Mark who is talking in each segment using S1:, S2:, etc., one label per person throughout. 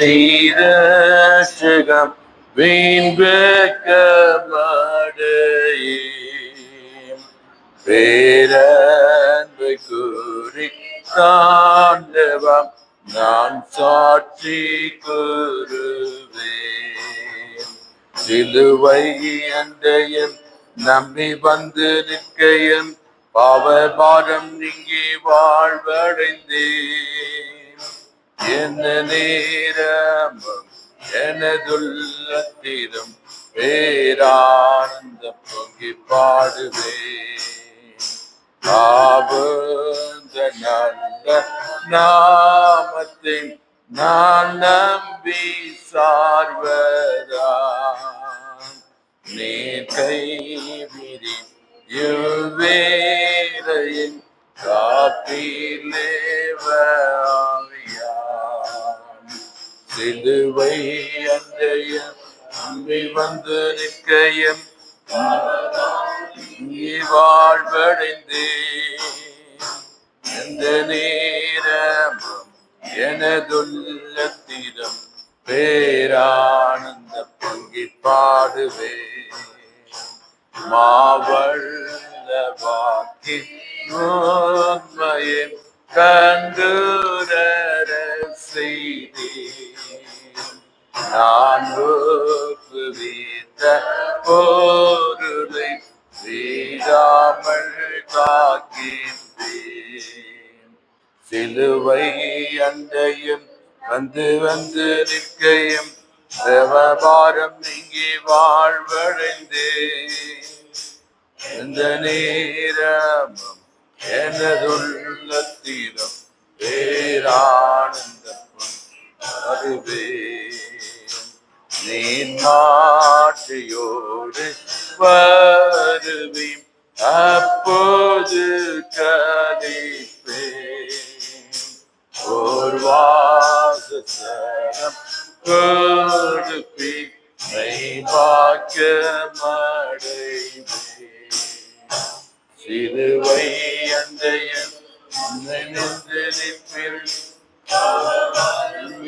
S1: ஸ்ரீரட்சகம் வீண்பெக்கமடையேன் பேரன்பு கூறி தாண்டவம் நான் சாட்சி கூறுவேன். சிலுவை அண்டையும் நம்பி வந்து நிற்கையும் பாவபாரம் நீங்கி வாழ்வடைந்தேன். எந்த நேரமும் எனதுள்ளத்திலும் பேரானந்த பொங்கி பாடுவே. ஆபந்த நல்ல நாமத்தை நான் நம்பி சார்வதான் நீ கைவிரி இவ்வேளையின் காப்பிலேவாவியான் சிலுவை அன்றைய நம்பி வந்து நிற்கையும் நீ எந்த நேரம் எனதுள்ளத்திடம் பேரானந்த பங்கி பாடுவே. மாவள்ள வாக்கி உண்மையை கண்டுரர செய்தே. நான் வீத்த பொருளை வீடாமல் காக்கின்றேன் சிலுவை அண்டையும் வந்து வந்து நிற்கையும் செவபாரம் நீங்கி வாழ்வடைந்தேன். இந்த நேரமும் எனதுள்ளத்திலும் பேரானந்தம் அதுவே நீ நாட்டையோடு வருவேன். அப்போது கதிப்பேன் ஓர் வாசனம் கொடுப்பி மெய்பாக்க மடைவேன் சிலுவை அந்தைய நின்று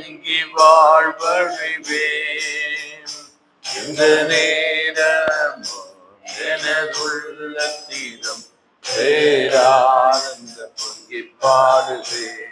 S1: இங்கி வாழ்வழிவேன் எந்த நேரமோ எனதுள்ளத்திடம் பேரானந்த பொங்கி பாடுவேன்